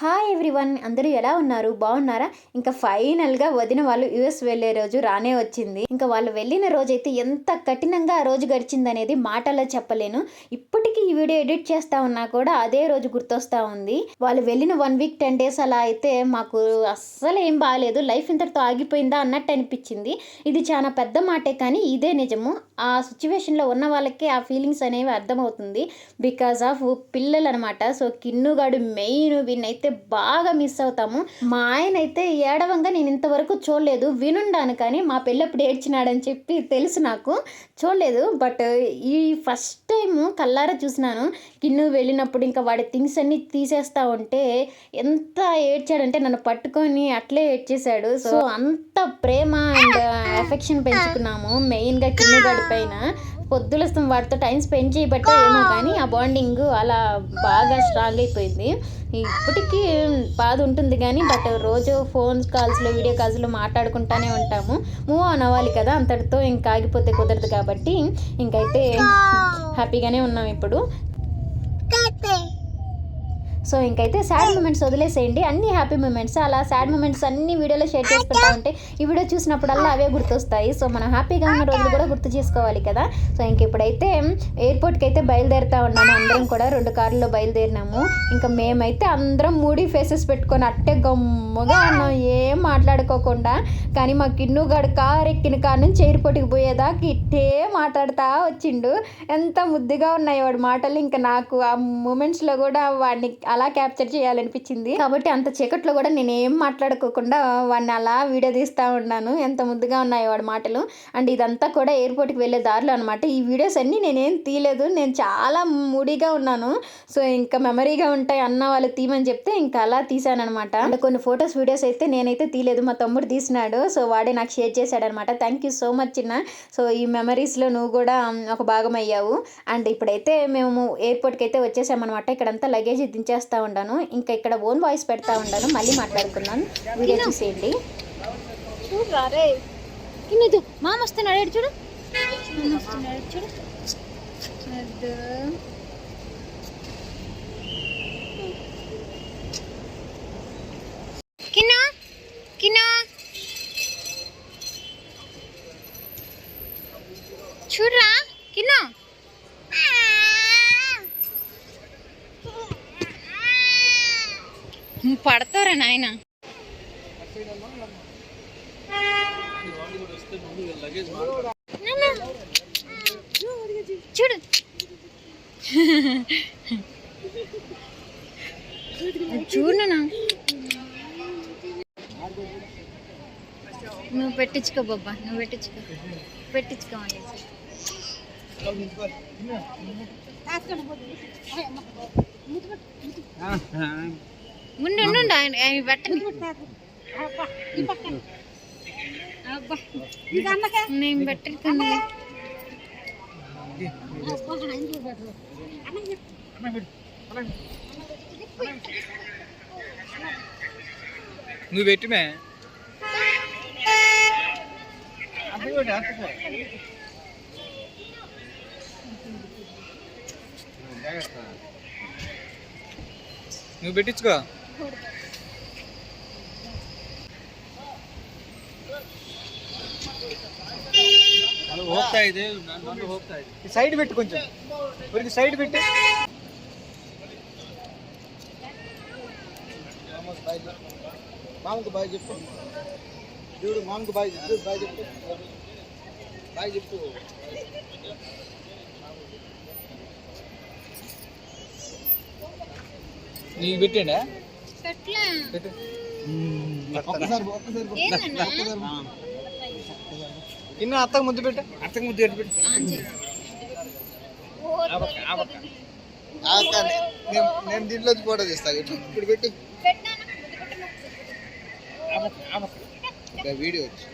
Hi everyone అందరూ ఎలా ఉన్నారు? బాగున్నారా? ఇంకా ఫైనల్గా వదిన వాళ్ళు యుఎస్ వెళ్ళే రోజు రానే వచ్చింది. ఇంకా వాళ్ళు వెళ్ళిన రోజు అయితే ఎంత కఠినంగా ఆ రోజు గడిచింది అనేది మాటల్లో చెప్పలేను. ఇప్పటికీ ఈ వీడియో ఎడిట్ చేస్తా ఉన్నా కూడా అదే రోజు గుర్తొస్తా ఉంది. వాళ్ళు వెళ్ళిన వన్ వీక్ టెన్ డేస్ అలా అయితే మాకు అస్సలు ఏం బాగాలేదు లైఫ్ ఇంతటితో ఆగిపోయిందా అన్నట్టు అనిపించింది. ఇది చాలా పెద్ద మాటే కానీ ఇదే నిజము. ఆ సిచ్యువేషన్లో ఉన్న వాళ్ళకి ఆ ఫీలింగ్స్ అనేవి అర్థమవుతుంది. బికాజ్ ఆఫ్ పిల్లలు అనమాట సో కిన్నుగాడు మెయిన్ అయితే బాగా మిస్ అవుతాము. మా ఆయన అయితే ఏడవంగా నేను ఇంతవరకు చూడలేదు. వినుండాను కానీ మా పెళ్ళప్పుడు ఏడ్చినాడని చెప్పి తెలుసు నాకు. చూడలేదు. బట్ ఈ ఫస్ట్ టైం కల్లారా చూసినాను. కిన్ను వెళ్ళినప్పుడు ఇంకా వాడి థింగ్స్ అన్ని తీసేస్తా ఉంటే ఎంత ఏడ్చాడంటే నన్ను పట్టుకొని అట్లే ఏడ్చేశాడు. సో అంత ప్రేమ అండ్ ఎఫెక్షన్ పెంచుకున్నాము. మెయిన్గా కిన్ను గడిపైన పొద్దులస్తాం వాటితో టైం స్పెండ్ చేయబట్టే ఏమో కానీ ఆ బాండింగ్ అలా బాగా స్ట్రాంగ్ అయిపోయింది. ఇప్పటికీ బాధ ఉంటుంది కానీ బట్ రోజు ఫోన్ కాల్స్లో వీడియో కాల్స్లో మాట్లాడుకుంటానే ఉంటాము. మూవ్ ఆన్ అవ్వాలి కదా అంతటితో ఇంకా ఆగిపోతే కుదరదు కాబట్టి ఇంకైతే హ్యాపీగానే ఉన్నాం ఇప్పుడు. సో ఇంకైతే సాడ్ మూమెంట్స్ వదిలేసేయండి. అన్ని హ్యాపీ మూమెంట్స్ అలా సాడ్ మూమెంట్స్ అన్ని వీడియోలో షేర్ చేసి ఉంటే ఈ వీడియో చూసినప్పుడల్లా అవే గుర్తొస్తాయి. సో మనం హ్యాపీగా ఉన్న రోజులు కూడా గుర్తు చేసుకోవాలి కదా. సో ఇంక ఇప్పుడైతే ఎయిర్పోర్ట్కి అయితే బయలుదేరుతా ఉన్నాము. అందరం కూడా రెండు కార్లలో బయలుదేరినాము. ఇంకా మేమైతే అందరం మూడీ ఫేసెస్ పెట్టుకొని అట్టే గమ్ముగా ఉన్నాం. ఏం మాట్లాడుకోకుండా. కానీ మా కిన్నుగాడు కారు ఎక్కిన కారు నుంచి ఎయిర్పోర్ట్కి పోయేదాకా ఇట్టే మాట్లాడుతా వచ్చిండు. ఎంత ముద్దుగా ఉన్నాయి వాడి మాటలు. ఇంకా నాకు ఆ మూమెంట్స్లో కూడా వాడిని అలా క్యాప్చర్ చేయాలనిపించింది. కాబట్టి అంత చీకట్లో కూడా నేను ఏం మాట్లాడుకోకుండా వాడిని అలా వీడియో తీస్తూ ఉన్నాను. ఎంత ముద్దుగా ఉన్నాయి వాడి మాటలు. అండ్ ఇదంతా కూడా ఎయిర్పోర్ట్కి వెళ్ళే దారిలో అనమాట ఈ వీడియోస్ అన్నీ నేనేం తీయలేదు. నేను చాలా మూడీగా ఉన్నాను. సో ఇంకా మెమరీగా ఉంటాయి అన్న వాళ్ళు తీయమని చెప్తే ఇంకా అలా తీశానమాట కొన్ని ఫొటోస్ వీడియోస్ అయితే నేనైతే తీయలేదు. మా తమ్ముడు తీసినాడు. సో వాడే నాకు షేర్ చేశాడనమాట థ్యాంక్ యూ సో మచ్ చిన్న. సో ఈ మెమరీస్లో నువ్వు కూడా ఒక భాగం అయ్యావు అండ్ ఇప్పుడైతే మేము ఎయిర్పోర్ట్కి అయితే వచ్చేసామన్నమాట. ఇక్కడంతా లగేజ్ దించేస్తాం ఉన్నాను ఇంకా ఇక్కడ ఓన్ వాయిస్ పెడతా ఉన్నాను మళ్ళీ మాట్లాడుకున్నాను వీడియో చూసేయండి. మామ వస్తున్నాడు ఏడు చూడు. మామ వస్తున్నాడు ఏడు చూడు. అద్దు. కిన్నా కిన్నా. చూడరా కిన్నా. పడతారా నాయన? చూడు. చూడు నువ్వు పెట్టించుకో బాబా నువ్వు పెట్టించుకో. పెట్టించుకోవాలి ఉండు ఉండు, ఉండు ఆయన ఆయన పెట్టండి నేను పెట్టండి నువ్వు పెట్టిమే నువ్వు పెట్టించుకో ಹೋಗ್ತಾ ಇದೆ ನಾನು ಹೋಗ್ತಾ ಇದೆ ಸೈಡ್ ಬಿಟ್ಟು ಕೊಂಚ ಇವರಿಗೆ ಸೈಡ್ ಬಿಟ್ಟು మామకు బాయ్ చెప్పు చూడు మామకు బాయ్ చెప్పు బాయ్ చెప్పు బాయ్ చెప్పు నీకు పెట్టండా పెట్టలే పెట్టు ఒక్కసారి ఒక్కసారి ఏందన్నా ఇನ್ನು అత్తకు ముద్దు పెట్టు అత్తకు ముద్దు పెట్టు పెట్టు ఆన్ చేయి. ఆపక్క, ఆపక్క. ఆ అక్క, నేను దీంట్లో ఫోటో తీస్తాను ఇట్లా. ఇప్పుడు పెట్టి వీడియో వచ్చి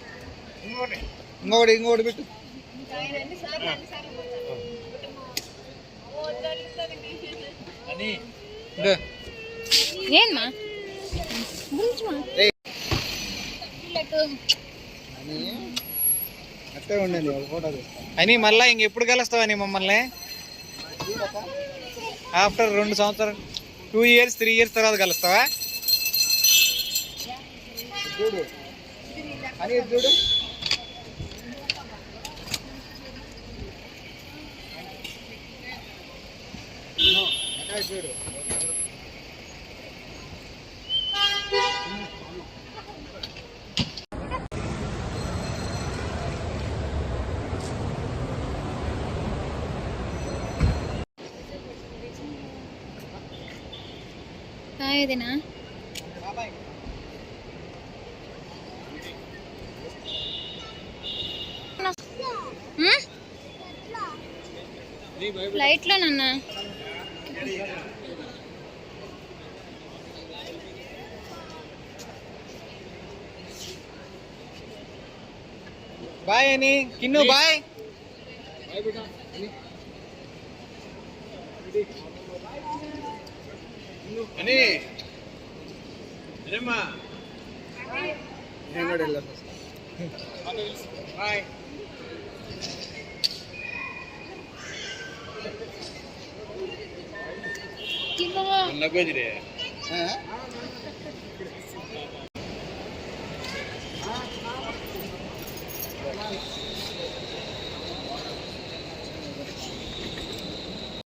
ఇంకోటి. ఇంకొకటి ఇంకొకటి పెట్టు. ఏంమా అని అట్టే ఉండండి ఫోటో అని మళ్ళీ ఇంకెప్పుడు కలుస్తావని మమ్మల్ని? ఆఫ్టర్ రెండు సంవత్సరాలు టూ ఇయర్స్ త్రీ ఇయర్స్ తర్వాత కలుస్తావా? చూడు. కాయదినా లైట్లో నాన్న. బాయ్ అని కిన్ను బాయ్. అని. నేను కూడా వెళ్ళాను బాయ్ ఆ?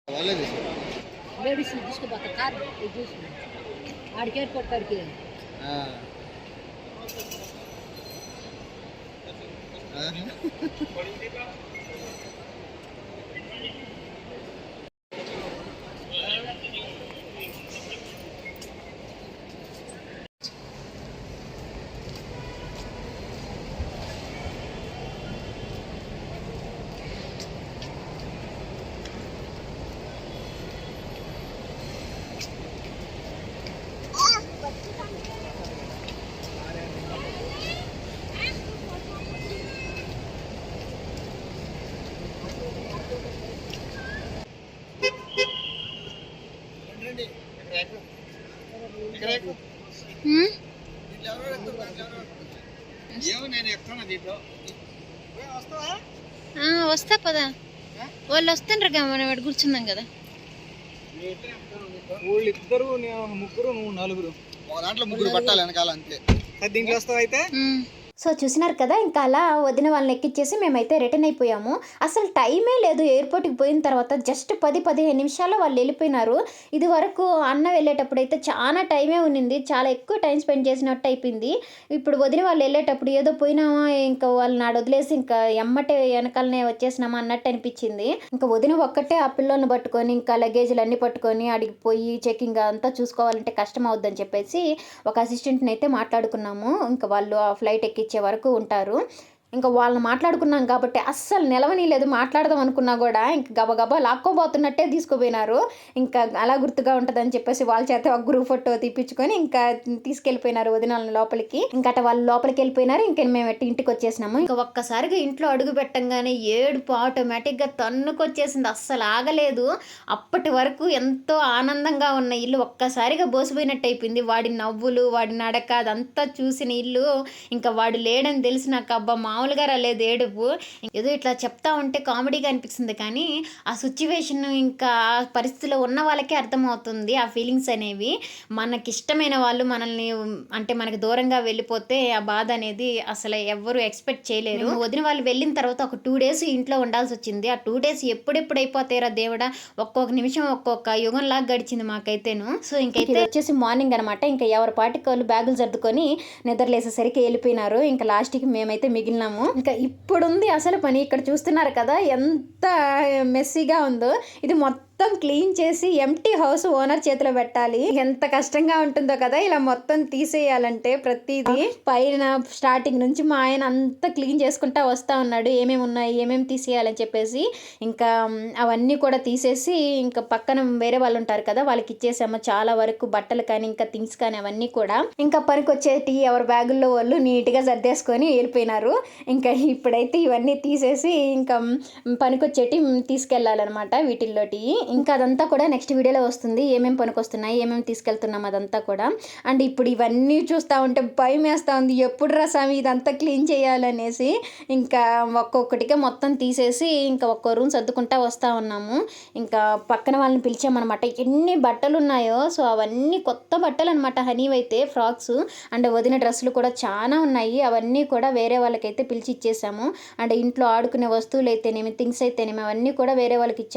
వాళ్ళే తీసుకో లేడీస్ తీసుకోపోతా కార్ చూసి ఆడికి ఎయిర్పోర్ట్ కాడికి ఆ. 啊！啊！哈哈哈哈！快点吧！వస్తా పదా. వాళ్ళు వస్తుండ్రు మనం ఇక్కడ కూర్చుందాం కదా. వాళ్ళు ఇద్దరు ముగ్గురు నువ్వు నలుగురు. దాంట్లో ముగ్గురు పట్టాలి వెనకాల అంతే. దీంట్లో వస్తావు అయితే. సో చూసినారు కదా ఇంకా అలా వదిన వాళ్ళని ఎక్కిచ్చేసి మేమైతే రిటర్న్ అయిపోయాము. అసలు టైమే లేదు ఎయిర్పోర్ట్కి పోయిన తర్వాత జస్ట్ పది పదిహేను నిమిషాల్లో వాళ్ళు వెళ్ళిపోయినారు. ఇది వరకు అన్న వెళ్ళేటప్పుడు అయితే చాలా టైమే ఉన్నింది. చాలా ఎక్కువ టైం స్పెండ్ చేసినట్టు అయిపోయింది. ఇప్పుడు వదిన వాళ్ళు వెళ్ళేటప్పుడు ఏదో పోయినామా ఇంకా వాళ్ళు నాడు వదిలేసి ఇంకా ఎమ్మటే వెనకాలనే వచ్చేసినామా అన్నట్టు అనిపించింది. ఇంకా వదిన ఒక్కటే ఆ పిల్లల్ని పట్టుకొని ఇంకా లగేజ్లు అన్నీ పట్టుకొని అడిగి పోయి చెకింగ్ అంతా చూసుకోవాలంటే కష్టం అవుద్దని చెప్పేసి ఒక అసిస్టెంట్ని అయితే మాట్లాడుకున్నాము. ఇంకా వాళ్ళు ఆ ఫ్లైట్ ఎక్కి ఇచ్చే వరకు ఉంటారు. ఇంకా వాళ్ళని మాట్లాడుకున్నాం కాబట్టి అస్సలు నిలవనీలేదు మాట్లాడదాం అనుకున్నా కూడా ఇంకా గబగబా లాక్కోబోతున్నట్టే తీసుకుపోయినారు. ఇంకా అలా గుర్తుగా ఉంటుందని చెప్పేసి వాళ్ళ చేత ఒక గ్రూప్ ఫోటో తీపించుకొని ఇంకా తీసుకెళ్ళిపోయినారు వదినాలని లోపలికి. ఇంకా అట వాళ్ళు లోపలికి వెళ్ళిపోయినారు. ఇంకా మేము ఇంటికి వచ్చేసినాము. ఇంకా ఒక్కసారిగా ఇంట్లో అడుగు పెట్టంగానే ఏడుపు ఆటోమేటిక్గా తన్నుకొచ్చేసింది. అస్సలు ఆగలేదు. అప్పటి వరకు ఎంతో ఆనందంగా ఉన్న ఇల్లు ఒక్కసారిగా బోసిపోయినట్టు అయిపోయింది. వాడి నవ్వులు వాడి నడక అదంతా చూసిన ఇల్లు ఇంకా వాడు లేడని తెలిసినాక అబ్బా మామూలుగా రాలేదు ఏడుపు ఏదో ఇట్లా చెప్తా ఉంటే కామెడీగా అనిపిస్తుంది కానీ ఆ సిచ్యువేషన్ ఇంకా ఆ పరిస్థితిలో ఉన్న వాళ్ళకే అర్థమవుతుంది ఆ ఫీలింగ్స్ అనేవి. మనకి ఇష్టమైన వాళ్ళు మనల్ని అంటే మనకి దూరంగా వెళ్ళిపోతే ఆ బాధ అనేది అసలు ఎవ్వరు ఎక్స్పెక్ట్ చేయలేరు. వదిన వాళ్ళు వెళ్ళిన తర్వాత ఒక టూ డేస్ ఇంట్లో ఉండాల్సి వచ్చింది. ఆ టూ డేస్ ఎప్పుడెప్పుడు అయిపోతారా దేవుడా? ఒక్కొక్క నిమిషం ఒక్కొక్క యుగం లాగా గడిచింది మాకైతేను. సో ఇంకైతే వచ్చేసి మార్నింగ్ అనమాట ఇంకా ఎవరి పాటికి వాళ్ళు బ్యాగులు సర్దుకొని నిద్రలేసేసరికి వెళ్ళిపోయినారు. ఇంకా లాస్ట్కి మేమైతే మిగిలినాము ఇంకా ఇప్పుడుంది అసలు పని. ఇక్కడ చూస్తున్నారు కదా ఎంత మెస్సీగా ఉందో. ఇది మొత్తం మొత్తం క్లీన్ చేసి ఎంటీ హౌస్ ఓనర్ చేతిలో పెట్టాలి. ఎంత కష్టంగా ఉంటుందో కదా ఇలా మొత్తం తీసేయాలంటే ప్రతిదీ. పైన స్టార్టింగ్ నుంచి మా ఆయన అంతా క్లీన్ చేసుకుంటా వస్తా ఉన్నాడు. ఏమేమి ఉన్నాయి ఏమేమి తీసేయాలని చెప్పేసి ఇంకా అవన్నీ కూడా తీసేసి ఇంకా పక్కన వేరే వాళ్ళు ఉంటారు కదా వాళ్ళకి ఇచ్చేసాము. చాలా వరకు బట్టలు కానీ ఇంకా థింగ్స్ కానీ అవన్నీ కూడా. ఇంకా పనికి వచ్చేటి ఎవరి బ్యాగుల్లో వాళ్ళు నీట్గా సర్దేసుకొని వెళ్ళిపోయినారు. ఇంకా ఇప్పుడైతే ఇవన్నీ తీసేసి ఇంకా పనికొచ్చేటి తీసుకెళ్ళాలన్నమాట వీటిల్లోటి. ఇంకా అదంతా కూడా నెక్స్ట్ వీడియోలో వస్తుంది. ఏమేమి పనికొస్తున్నాయి ఏమేమి తీసుకెళ్తున్నాం అదంతా కూడా. అండ్ ఇప్పుడు ఇవన్నీ చూస్తూ ఉంటే భయం వేస్తూ ఉంది. ఎప్పుడు రసామి ఇదంతా క్లీన్ చేయాలనేసి ఇంకా ఒక్కొక్కటిగా మొత్తం తీసేసి ఇంకా ఒక్కో రూమ్ సర్దుకుంటా వస్తూ ఉన్నాము. ఇంకా పక్కన వాళ్ళని పిలిచామన్నమాట. ఎన్ని బట్టలు ఉన్నాయో సో అవన్నీ కొత్త బట్టలు అనమాట హనీవ్ అయితే ఫ్రాక్స్ అండ్ వదిన డ్రెస్సులు కూడా చాలా ఉన్నాయి. అవన్నీ కూడా వేరే వాళ్ళకైతే పిలిచి ఇచ్చేసాము. అండ్ ఇంట్లో ఆడుకునే వస్తువులు అయితేనేమి థింగ్స్ అయితేనేమి అవన్నీ కూడా వేరే వాళ్ళకి ఇచ్చాము.